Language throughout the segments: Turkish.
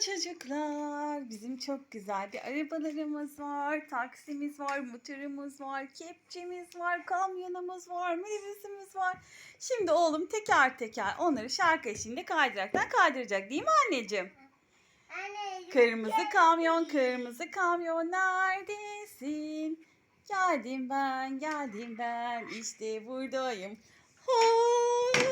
çocuklar. Bizim çok güzel bir arabalarımız var. Taksimiz var, motorumuz var, kepçemiz var, kamyonumuz var, minibüsümüz var. Şimdi oğlum teker teker onları şarkı eşliğinde kaydıraktan kaydıracak değil mi anneciğim? Anne. Kırmızı kamyon, kırmızı kamyon neredesin? Geldim ben, geldim ben, işte buradayım. Hoppa!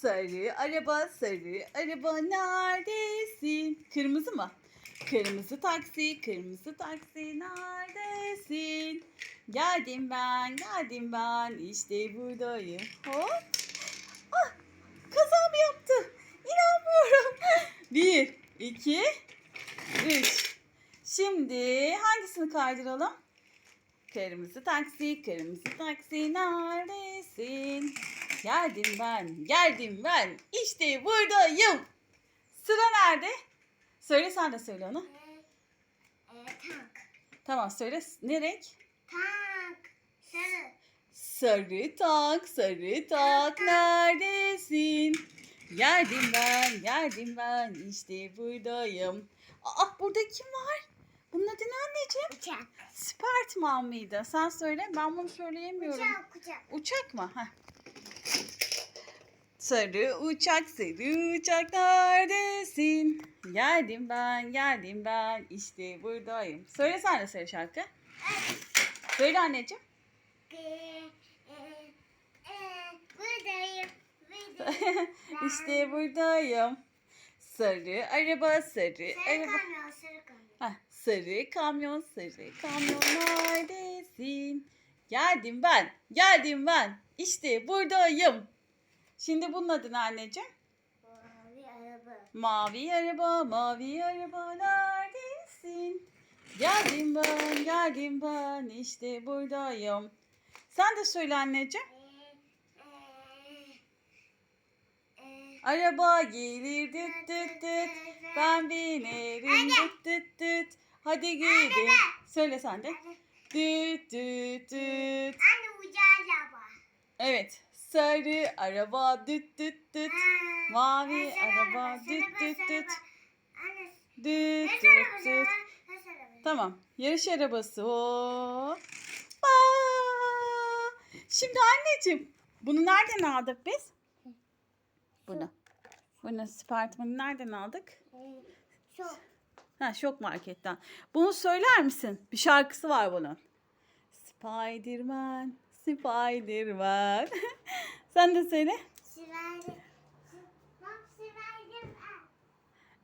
Sarı araba, sarı araba neredesin? Kırmızı mı? Kırmızı taksi, kırmızı taksi neredesin? Geldim ben, geldim ben, işte buradayım. Hop! Ah, kaza mı yaptı? İnanmıyorum. Bir, iki, üç. Şimdi hangisini kaydıralım? Kırmızı taksi, kırmızı taksi neredesin? Geldim ben, geldim ben. İşte buradayım. Sıra nerede? Söyle sen de söyle onu. Ee, e, tank. Tamam söyle. Ne renk? Tank. Sarı. Sarı tak, sarı tak neredesin? Geldim ben, geldim ben, işte buradayım. Aa burada kim var? Bunun adı ne anneciğim? Uçak. Spartman mıydı? Sen söyle, ben bunu söyleyemiyorum. Uçak. Uçak. Uçak mı? Heh. Sarı uçak, sarı uçak neredesin? Geldim ben, geldim ben, işte buradayım. Söyle sen de söyle şarkı. Söyle anneciğim. Buradayım. Buradayım. işte buradayım. Sarı araba, sarı Sarı araba. kamyon. Sarı kamyon. Heh, sarı kamyon, sarı kamyon neredesin? Geldim ben, geldim ben. İşte buradayım. Şimdi bunun adı ne anneciğim? Mavi araba. Mavi araba, mavi araba neredesin? Geldim ben, geldim ben, işte buradayım. Sen de söyle anneciğim. Araba gelir düt düt düt. Ben binerim düt düt düt. Hadi gidelim. Söyle sen de. Düt düt düt. anne uçağı araba. Evet. Sarı araba düt düt düt. Ha, Mavi araba araba, düt düt düt. Anne, Düt düt araba, düt. araba. Tamam. Yarış arabası. Aa! Şimdi anneciğim bunu nereden aldık biz? Bunu. Bunu Spartman'ı nereden aldık? Ee, Çok. Ha şok marketten. Bunu söyler misin? Bir şarkısı var bunun. Spiderman, Spiderman. Sen de söyle.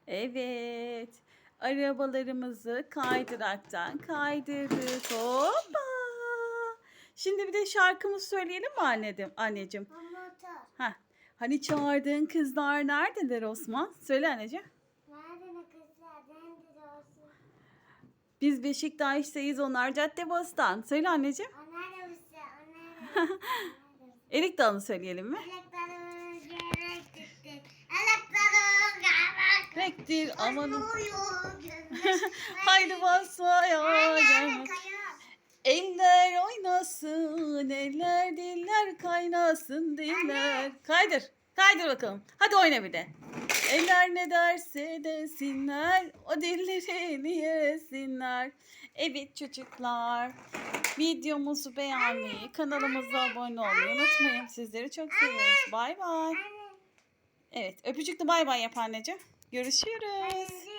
Evet. Arabalarımızı kaydıraktan kaydırdık. Hoppa. Şimdi bir de şarkımızı söyleyelim mi anneciğim? anneciğim? Ha. Hani çağırdığın kızlar neredeler Osman? Söyle anneciğim. Biz Beşiktaş'tayız. Onlar Caddebostan. Söyle anneciğim. O nerede usta? Erik Dalı'nı söyleyelim mi? Rektir aman. Uyuyor. Haydi anne, kayıyor. Eller oynasın, eller diller kaynasın diller. Kaydır, kaydır bakalım. Hadi oyna bir de. Eller ne derse desinler, o dillerini yesinler. Evet çocuklar, videomuzu beğenmeyi, kanalımıza abone olmayı unutmayın. Sizleri çok seviyoruz. Bay bay. Anne, Evet, öpücükle bay bay yap anneciğim. Görüşürüz. bizi